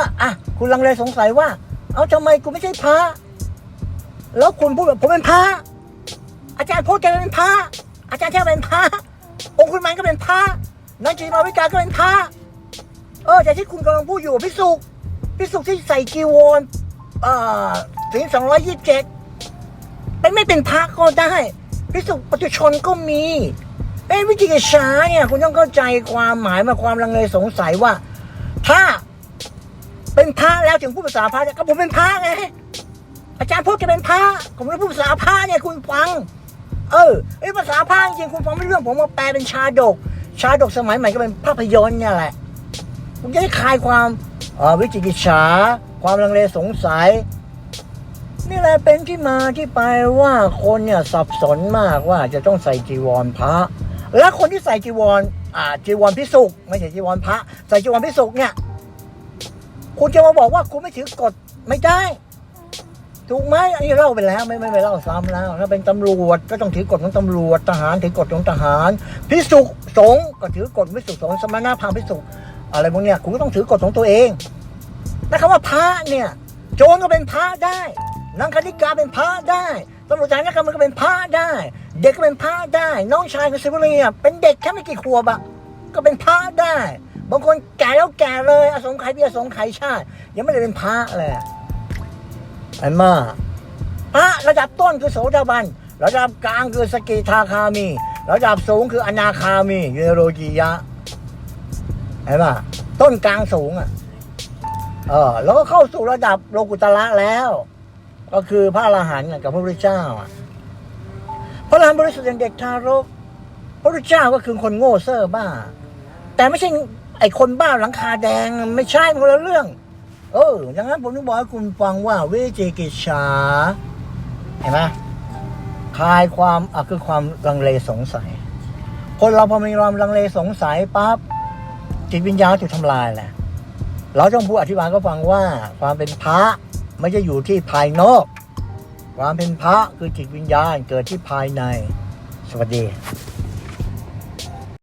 อะอะคุณลังเลสงสัยว่า เอาทำไมกูไม่ใช่พระแล้วคุณพูดแบบผมเป็นพระอาจารย์พูดแกเป็นพระอาจารย์แค่เป็นพระองค์คุณมันก็เป็นพระนักจีมาวิการก็เป็นพระเออแต่ที่คุณกำลังพูดอยู่พิสุกพิสุกที่ใส่กีวรเอ่อถึงสองร้อยยี่สิบเจ็ดเป็นไม่เป็นพระก็ได้พิสุปัจจุชนก็มีไอ้วิจิกิจฉาเนี่ยคุณต้องเข้าใจความหมายมาความลังเลสงสัยว่า ถ้า เป็นพระแล้วถึงพูดภาษาพระเนี่ยก็ผมเป็นพระไงอาจารย์พูดแกเป็นพระผมไม่พูดภาษาพระเนี่ยคุณฟัง เออไอ้ภาษาพระจริงคุณฟังไม่เรื่องผมมาแปลเป็นชาดก ชาดกสมัยใหม่ก็เป็นภาพยนตร์เนี่ยแหละผมจะได้คลายความออวิจิกิจฉาความลังเลสงสัยนี่แหละเป็นที่มาที่ไปว่าคนเนี่ยสับสนมากว่าจะต้องใส่จีวรพระ และคนที่ใส่จีวรอ่าจีวรพิสุกไม่ใช่จีวรพระ ใส่จีวรพิสุกเนี่ย คุณจะมาบอกว่าคุณไม่ถือกฎไม่ได้ ถูกไหมอันนี้เล่าไปแล้ว ไม่ไม่ไม่เล่าซ้ำแล้วถ้าเป็นตำรวจก็ต้องถือกฎของตำรวจทหารถือกฎของทหารพิสุสงฆ์ก็ถือกฎพิสุสงฆ์สมณะพราหมณ์พิสุอะไรพวกเนี้ยคุณก็ต้องถือกฎของตัวเองนะครับว่าพระเนี่ย โจรก็เป็นพระได้นางคณิกาเป็นพระได้ตำรวจทหารนักการเมืองก็เป็นพระได้ เด็กก็เป็นพระได้ น้องชายของสิบุรีอะเป็นเด็กแค่ไม่กี่ขวบอะก็เป็นพระได้ บางคนแก่แล้วแก่เลยอสงไขยเบียอสงไขยชาติ ยังไม่ได้เป็นพระเลยอะไอ้มาพระระดับต้นคือโสดาบัน ระดับกลางคือสกิทาคามี ระดับสูงคืออนาคามีเยโรจียะเห็นปะต้นกลางสูงอะเออแล้วก็เข้าสู่ระดับโลกุตละแล้ว ก็คือพระอรหันต์กับพระพุทธเจ้าอะพระอรหันต์บริสุทธิ์อย่างเด็กทารกพระพุทธเจ้าก็คือคนโง่เซ่อบ้า แต่ไม่ใช่ ไอ้คนบ้าหลังคาแดงไม่ใช่คนละเรื่อง เออดังนั้นผมถึงบอกให้คุณฟังว่าวิจิกิจฉาเห็นไหมคลายความอะคือความลังเลสงสัย คนเราพอมีความลังเลสงสัยปั๊บจิตวิญญาณถูกทำลายแหละเราต้องพูดอธิบายก็ฟังว่า ความเป็นพระไม่ใช่อยู่ที่ภายนอก ความเป็นพระคือจิตวิญญาณเกิดที่ภายใน สวัสดี